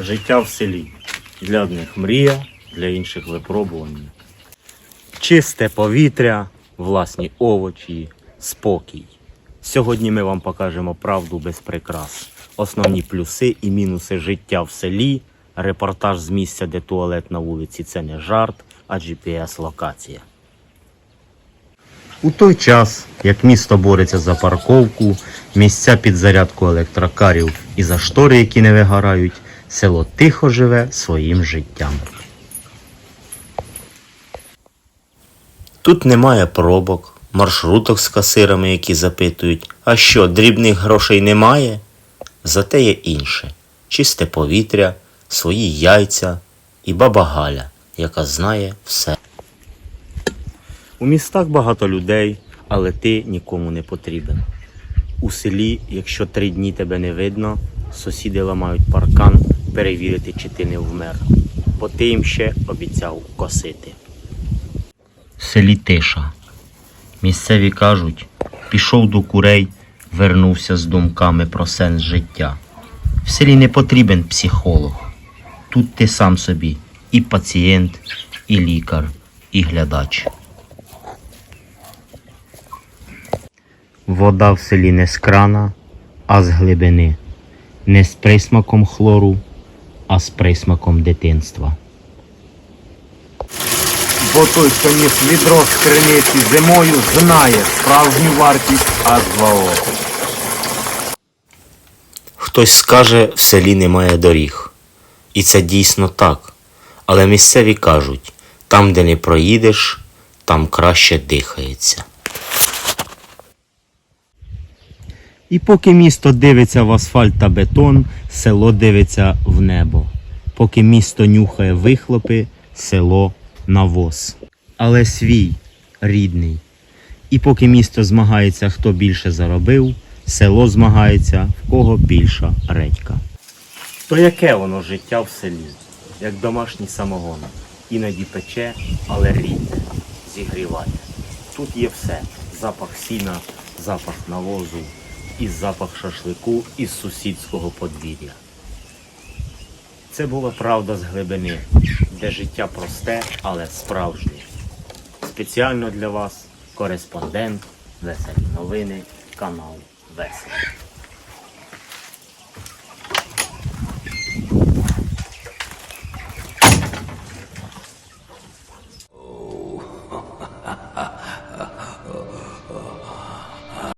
Життя в селі. Для одних мрія, для інших випробування. Чисте повітря, власні овочі, спокій. Сьогодні ми вам покажемо правду без прикрас. Основні плюси і мінуси життя в селі, репортаж з місця, де туалет на вулиці це не жарт, а GPS-локація. У той час, як місто бореться за парковку, місця під зарядку електрокарів і за штори, які не вигорають, село тихо живе своїм життям. Тут немає пробок, маршруток з касирами, які запитують, а що, дрібних грошей немає? Зате є інше чисте повітря, свої яйця і баба Галя, яка знає все. У містах багато людей, але ти нікому не потрібен. У селі, якщо три дні тебе не видно, сусіди ламають паркан перевірити, чи ти не вмер, бо ти їм ще обіцяв косити. В селі тиша. Місцеві кажуть, пішов до курей, вернувся з думками про сенс життя. В селі не потрібен психолог. Тут ти сам собі і пацієнт, і лікар, і глядач. Вода в селі не з крана, а з глибини. Не з присмаком хлору, а з присмаком дитинства. Бо той, хто ніс відро з криниці зимою, знає справжню вартість H2O. Хтось скаже, в селі немає доріг. І це дійсно так. Але місцеві кажуть, там, де не проїдеш, там краще дихається. І поки місто дивиться в асфальт та бетон, село дивиться в небо. Поки місто нюхає вихлопи, село навоз. Але свій, рідний. І поки місто змагається, хто більше заробив, село змагається, в кого більша редька. То яке воно життя в селі, як домашній самогон. Іноді пече, але рідне, зігріває. Тут є все: запах сіна, запах навозу і запах шашлику із сусідського подвір'я. Це була правда з глибини, де життя просте, але справжнє. Спеціально для вас кореспондент, веселі новини, канал Весело.